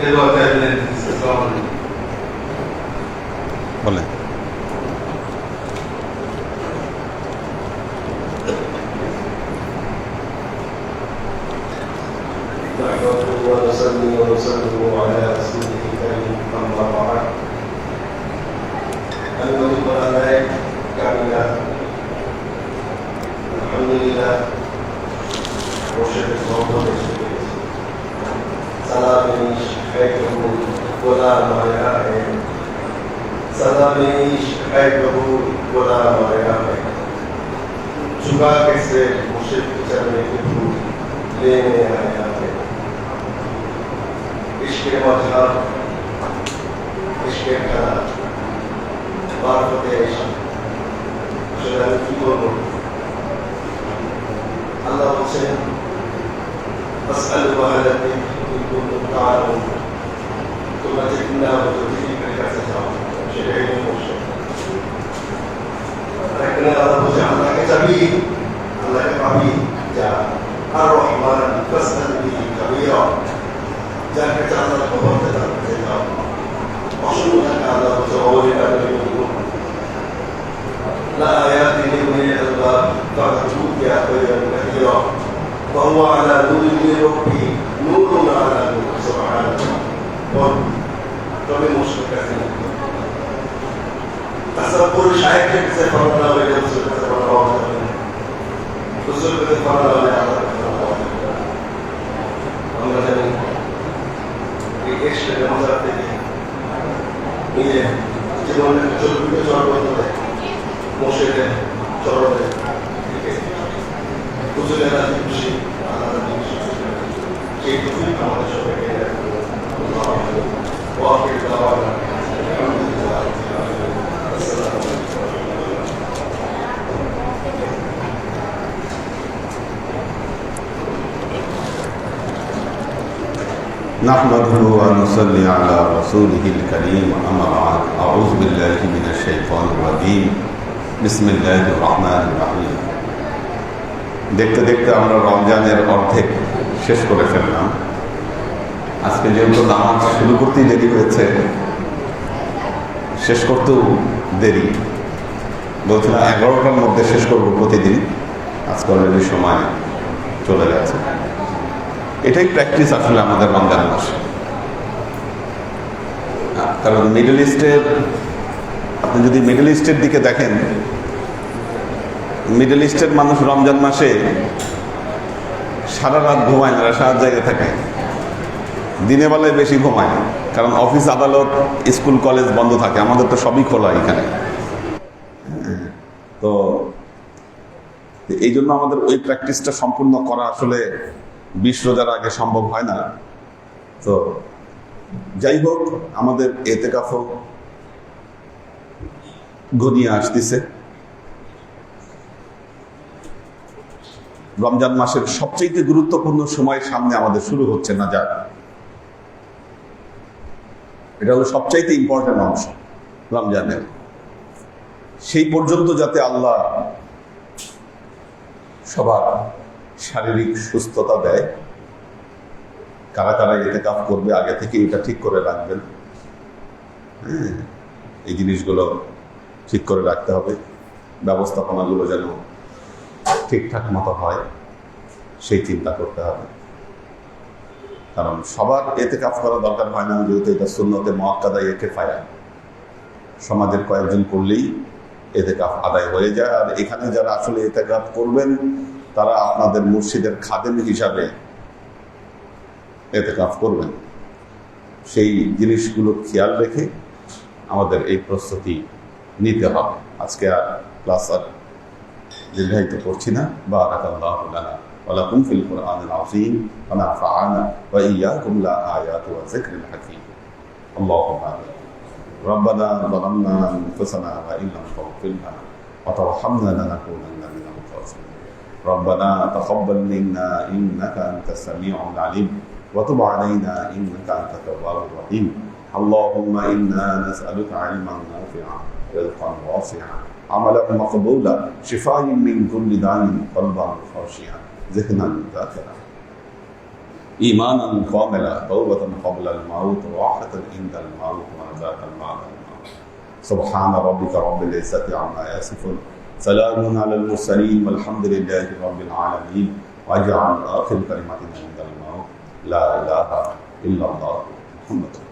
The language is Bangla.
إيه اللي هو تعمل والله. نحمده ونسلم على سيدنا الكريم أما بعد. الوجب عليك كاملا. الحمد لله. وشكر الله وشكر سلام حيثه ولا ما يعي سلام حيثه ولا ما يعي चुका कैसे मुश्किल चलने के थ्रू लेने आया है इश्क मजहर इश्क খেলা মারফতে এসা আসলে আমি কি বলবো আল্লাহ বলছেন فاسألوا أهل الذكر إن كنتم وتجدنا وتجدنا شيء موجود لكن رب الرحمن فاسأل به كبيرا ذاك جعل الخبر تتبع وحصولك على متغول أهل القلوب لآيات لأولي الألباب تعتدوك يا خيرا كثيرا وهو على نور ربه ফরমানা হলে আল্লাহ কাছে ফরমানা হওয়া যাবে না। আমরা জানি এই এসের মজার থেকে নিজে জীবনের চলবিকে চরবদ্ধ দেয় মসজিদে চরণে হুজুরের রাজি খুশি খুশি সেই টুকুই আমাদের সবাইকে ওয়াকিল نحمده ونصلي على رسوله الكريم أما بعد أعوذ بالله من الشيطان الرجيم بسم الله الرحمن الرحيم দেখতে দেখতে আমরা রমজানের অর্ধেক শেষ করে ফেললাম আজকে যেহেতু নামাজ শুরু করতেই দেরি হয়েছে শেষ করতেও দেরি বলছিলাম এগারোটার মধ্যে শেষ করবো প্রতিদিন আজকে অলরেডি সময় চলে গেছে এটাই প্র্যাকটিস আসলে আমাদের রমজান মাসে। কারণ মিডল ইস্টের আপনি যদি মিডল ইস্টের দিকে দেখেন মিডল ইস্টের মানুষ রমজান মাসে সারা রাত ঘুমায় না, সারা জায়গায় থাকে। দিনের বেলায় বেশি ঘুমায় কারণ অফিস আদালত, স্কুল, কলেজ বন্ধ থাকে, আমাদের তো সবই খোলা এখানে। তো এই জন্য আমাদের ওই প্র্যাকটিসটা সম্পূর্ণ করা আসলে বিশ রোজার আগে সম্ভব হয় না। তো যাই হোক, আমাদের এতে কাফও ঘনিয়ে আসতেছে। রমজান মাসের সবচেয়ে গুরুত্বপূর্ণ সময় সামনে আমাদের শুরু হচ্ছে না যাক এটা হলো সবচাইতে ইম্পর্টেন্ট অংশ রমজানের। সেই পর্যন্ত যাতে আল্লাহ সবার শারীরিক সুস্থতা দেয়। কারা কারা এতে কাজ করবে, আগে থেকে এটা ঠিক করে রাখবেন। হ্যাঁ এই জিনিসগুলো ঠিক করে রাখতে হবে। ব্যবস্থাপনাগুলো যেন ঠিকঠাক মতো হয়, সেই চিন্তা করতে হবে। কারণ সবার এতে কাজ করা দরকার হয় না, যেহেতু এটা শূন্যতে মহাক্কাদা একে ফায়া সমাজের কয়েকজন করলেই এতে কাপ আদায় হয়ে যায়। আর এখানে যারা আসলে এতে কাপ করবেন তারা আপনাদের মুর্শিদের খাদেম হিসাবে এতে কাপ করবেন সেই জিনিসগুলো খেয়াল রেখে আমাদের এই প্রস্তুতি নিতে হবে আজকে আর ক্লাস আর দীর্ঘায়িত করছি না বা রাখাল্লাহ ولكم في القرآن العظيم ونفعنا وإياكم لآيات وذكر الحكيم اللهم آمين ربنا ظلمنا أنفسنا وإن لم تغفر لنا وترحمنا لنكونن من الخاسرين ربنا تقبل منا إنك أنت السميع العليم وتب علينا إنك أنت التواب الرحيم. اللهم إنا نسألك علما نافعا رزقا واسعا عملا مقبولا شفاء من كل داء قلبا خاشعا ذهنا ذاكرا. إيمانا كاملا توبة قبل الموت راحة عند الموت ونجاة بعد الموت. سبحان ربك رب العزة عما يصفون. سلام على المرسلين والحمد لله رب العالمين. واجعل آخر كلمتنا عند الموت لا إله إلا الله محمد